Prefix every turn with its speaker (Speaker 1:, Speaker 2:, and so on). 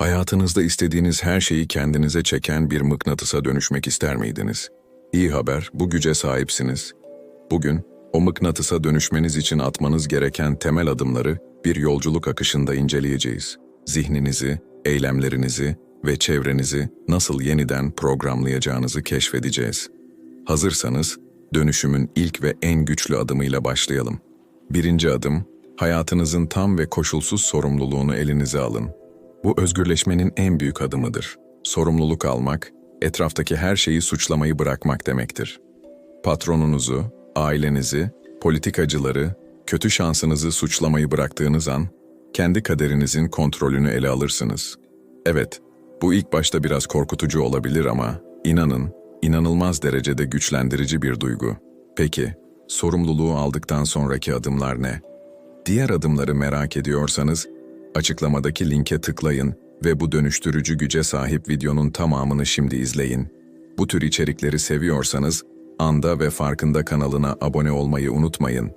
Speaker 1: Hayatınızda istediğiniz her şeyi kendinize çeken bir mıknatısa dönüşmek ister miydiniz? İyi haber, bu güce sahipsiniz. Bugün, o mıknatısa dönüşmeniz için atmanız gereken temel adımları bir yolculuk akışında inceleyeceğiz. Zihninizi, eylemlerinizi ve çevrenizi nasıl yeniden programlayacağınızı keşfedeceğiz. Hazırsanız, dönüşümün ilk ve en güçlü adımıyla başlayalım. Birinci adım, hayatınızın tam ve koşulsuz sorumluluğunu elinize alın. Bu özgürleşmenin en büyük adımıdır. Sorumluluk almak, etraftaki her şeyi suçlamayı bırakmak demektir. Patronunuzu, ailenizi, politikacıları, kötü şansınızı suçlamayı bıraktığınız an, kendi kaderinizin kontrolünü ele alırsınız. Evet, bu ilk başta biraz korkutucu olabilir ama inanın, inanılmaz derecede güçlendirici bir duygu. Peki, sorumluluğu aldıktan sonraki adımlar ne? Diğer adımları merak ediyorsanız, açıklamadaki linke tıklayın ve bu dönüştürücü güce sahip videonun tamamını şimdi izleyin. Bu tür içerikleri seviyorsanız, Anda ve Farkında kanalına abone olmayı unutmayın.